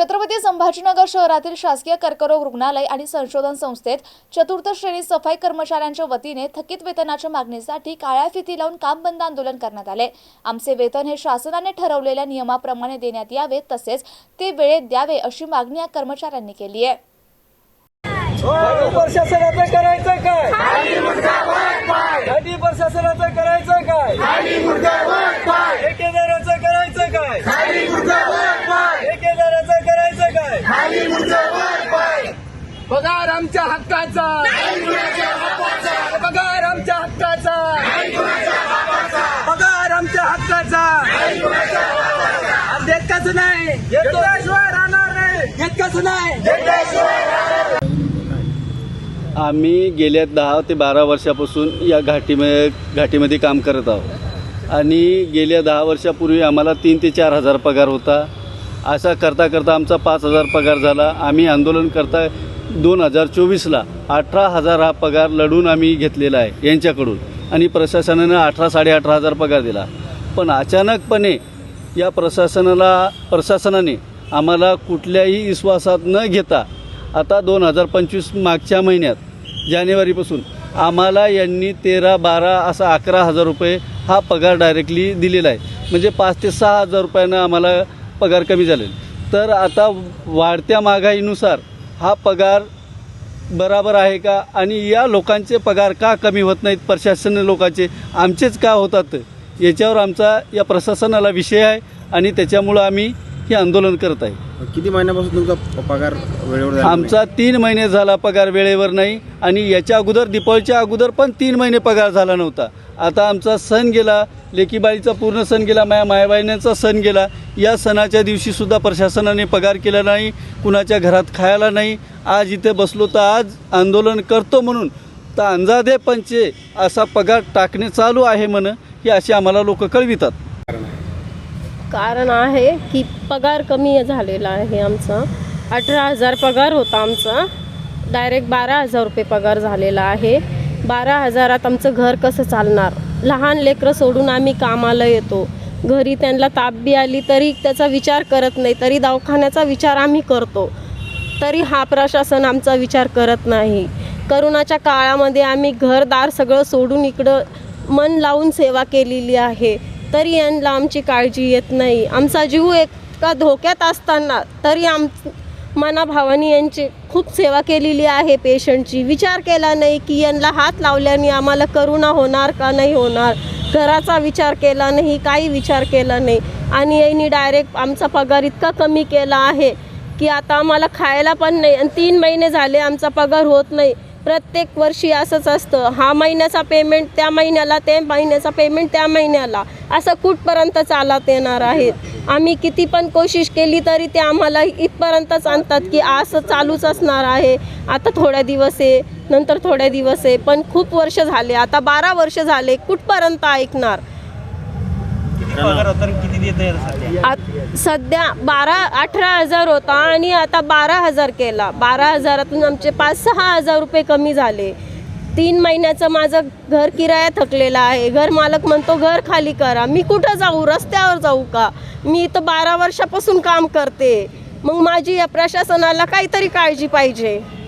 छत्रपती संभाजीनगर शहरातील शासकीय कर्करोग रुग्णालय आणि संशोधन संस्थेत चतुर्थ श्रेणी सफाई कर्मचाऱ्यांच्या वतीने थकीत वेतनाच्या मागणीसाठी काळ्या फिती लावून काम बंद आंदोलन करण्यात आले. आमचे वेतन हे शासनाने ठरवलेल्या नियमाप्रमाणे देण्यात यावे तसेच ते वेळेत द्यावे अशी मागणी या कर्मचाऱ्यांनी केली आहे. पगार आमच्या हक्काचा. पगार आमच्या हक्काचा. पगार आमच्या हक्काचा. देत नाही. घेतल्याशिवाय राहणार नाही. घेत नाही. आम्ही गेल्या दहा ते बारा वर्षापासून या घाटीमध्ये घाटीमध्ये काम करत आहोत. आणि गेल्या दहा वर्षापूर्वी आम्हाला तीन ते चार हजार पगार होता. असा करता करता आमचा पाच हजार पगार झाला. आम्ही आंदोलन करता दोन हजार चोवीसला अठरा हजार हा पगार लढून आम्ही घेतलेला आहे यांच्याकडून. आणि प्रशासनानं अठरा साडे अठरा हजार पगार दिला. पण अचानकपणे या प्रशासनाला प्रशासनाने आम्हाला कुठल्याही विश्वासात न घेता आता दोन हजार पंचवीस मागच्या महिन्यात जानेवारीपासून आम्हाला यांनी तेरा बारा असा अकरा हजार रुपये हा पगार डायरेक्टली दिलेला आहे. म्हणजे पाच ते सहा हजार रुपयानं आम्हाला पगार कमी झालेला. तर आता वाढत्या महागाईनुसार हा पगार बराबर आहे का? आणि या लोकांचे पगार का कमी होत नाहीत? प्रशासन लोकांचे. आमचेच का होतात? याच्यावर आमचा या प्रशासनाला विषय आहे आणि त्याच्यामुळं आम्ही हे आंदोलन करत आहे. किती महिन्यापासून तुमचा पगार वेळेवर झाला आमचा तीन महिने झाला पगार वेळेवर नाही आणि याच्या अगोदर दीपावलीच्या अगोदर पण तीन महिने पगार झाला नव्हता. आता आमचा सण गेला लेकीबाईचा पूर्ण सण गेला माया मायाबाईंचा सण गेला. या सणाच्या दिवशीसुद्धा प्रशासनाने पगार केला नाही कुणाच्या घरात खायला नाही. आज इथे बसलो तर आज आंदोलन करतो म्हणून तर अंजादे पंचे असा पगार टाकणे चालू आहे म्हण हे असे आम्हाला लोक कळवितात. कारण आहे की पगार कमी झालेला आहे आमचा. अठरा हजार पगार होता आमचा. डायरेक्ट बारा हजार रुपये पगार झालेला आहे. बारा हजारात आमचं घर कसं चालणार? लहान लेकरं सोडून आम्ही कामाला येतो. घरी त्यांना ताप बी आली तरी त्याचा विचार करत नाही तरी दवाखान्याचा विचार आम्ही करतो. तरी हा प्रशासन आमचा विचार करत नाही. करोनाच्या काळामध्ये आम्ही घरदार सगळं सोडून इकडं मन लावून सेवा केलेली आहे. तरी यांना आमची काळजी येत नाही. आमचा जीव एका धोक्यात असताना तरी आम मनाभावानी यांची खूप सेवा केलेली आहे पेशंटची. विचार केला नाही की यांना हात लावल्याने आम्हाला करुणा होणार का नाही होणार? घराचा विचार केला नाही काही विचार केला नाही. आणि यांनी डायरेक्ट आमचा पगार इतका कमी केला आहे की आता आम्हाला खायला पण नाही. आणि तीन महिने झाले आमचा पगार होत नाही. प्रत्येक वर्षी असंच असतं. हा महिन्याचा पेमेंट त्या महिन्याला ते महिन्याचा पेमेंट त्या महिन्याला. असं कुठपर्यंत चालत येणार आहेत? आम्ही किती पण कोशिश केली तरी ते आम्हाला इथपर्यंतच आणतात की असं चालूच असणार आहे. आता थोड्या दिवस आहे नंतर थोड्या दिवस. आहे पण खूप वर्ष झाले. आता बारा वर्ष झाले. कुठपर्यंत ऐकणार? आत- सध्या बारा अठरा हजार होता आणि आता बारा हजार केला. बारा हजारातून आमचे पाच सहा हजार रुपये कमी झाले. तीन महिन्याचं माझं घर किराया थकलेला आहे. घर मालक म्हणतो घर खाली करा. मी कुठं जाऊ? रस्त्यावर जाऊ का? मी इथं बारा वर्षापासून काम करते. मग माझी या प्रशासनाला काहीतरी काळजी पाहिजे.